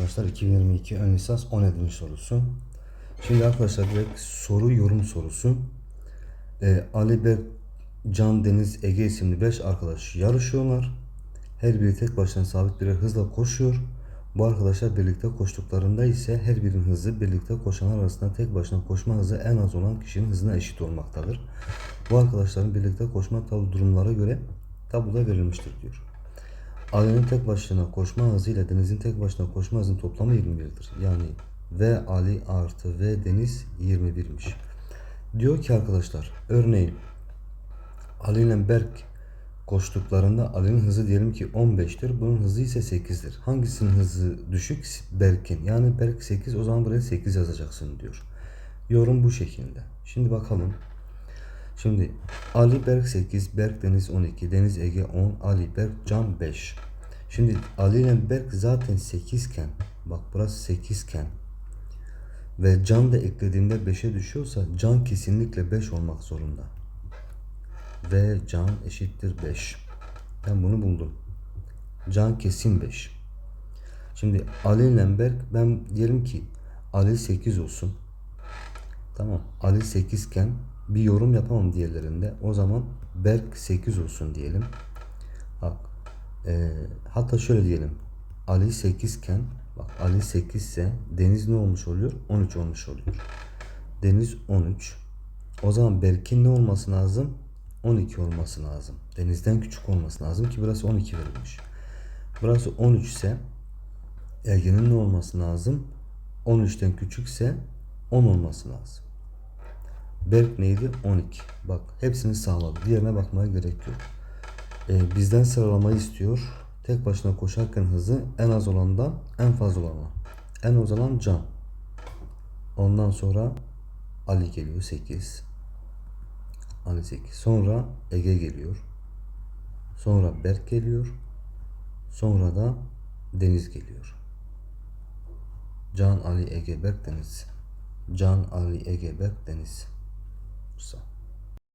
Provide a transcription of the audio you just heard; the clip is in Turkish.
arkadaşlar. 2022 ön lisans 17. sorusu. Şimdi arkadaşlar direkt soru yorum sorusu. Ee, Ali Berk, Can Deniz Ege isimli 5 arkadaş yarışıyorlar. Her biri tek başına sabit birer hızla koşuyor. Bu arkadaşlar birlikte koştuklarında ise her birinin hızı birlikte koşanlar arasında tek başına koşma hızı en az olan kişinin hızına eşit olmaktadır. Bu arkadaşların birlikte koşma tabu durumlara göre tabuda verilmiştir diyor. Ali'nin tek başına koşma hızı ile Deniz'in tek başına koşma hızının toplamı 21'dir. Yani V Ali artı V Deniz 21'miş. Diyor ki arkadaşlar örneğin Ali ile Berk koştuklarında Ali'nin hızı diyelim ki 15'tir. Bunun hızı ise 8'dir. Hangisinin hızı düşük? Berk'in. Yani Berk 8 o zaman buraya 8 yazacaksın diyor. Yorum bu şekilde. Şimdi bakalım. Şimdi Ali Berk 8, Berk Deniz 12, Deniz Ege 10, Ali Berk Can 5. Şimdi Ali ile Berk zaten 8 iken bak burası 8 iken ve Can da eklediğinde 5'e düşüyorsa Can kesinlikle 5 olmak zorunda. Ve Can eşittir 5. Ben bunu buldum. Can kesin 5. Şimdi Ali ile Berk ben diyelim ki Ali 8 olsun. Tamam. Ali 8 iken bir yorum yapamam diğerlerinde. O zaman Berk 8 olsun diyelim. Bak. eee, hatta şöyle diyelim. Ali 8 iken bak Ali 8 ise Deniz ne olmuş oluyor? 13 olmuş oluyor. Deniz 13. O zaman Berk'in ne olması lazım? 12 olması lazım. Denizden küçük olması lazım ki burası 12 verilmiş. Burası 13 ise Ege'nin ne olması lazım? 13'ten küçükse 10 olması lazım. Berk neydi? 12. Bak hepsini sağladı. Diğerine bakmaya gerek yok. Ee, bizden sıralamayı istiyor. Tek başına koşarken hızı en az olandan en fazla olana. En az olan Can. Ondan sonra Ali geliyor 8. Ali 8. Sonra Ege geliyor. Sonra Berk geliyor. Sonra da Deniz geliyor. Can, Ali, Ege, Berk, Deniz. Can, Ali, Ege, Berk, Deniz. Bursa.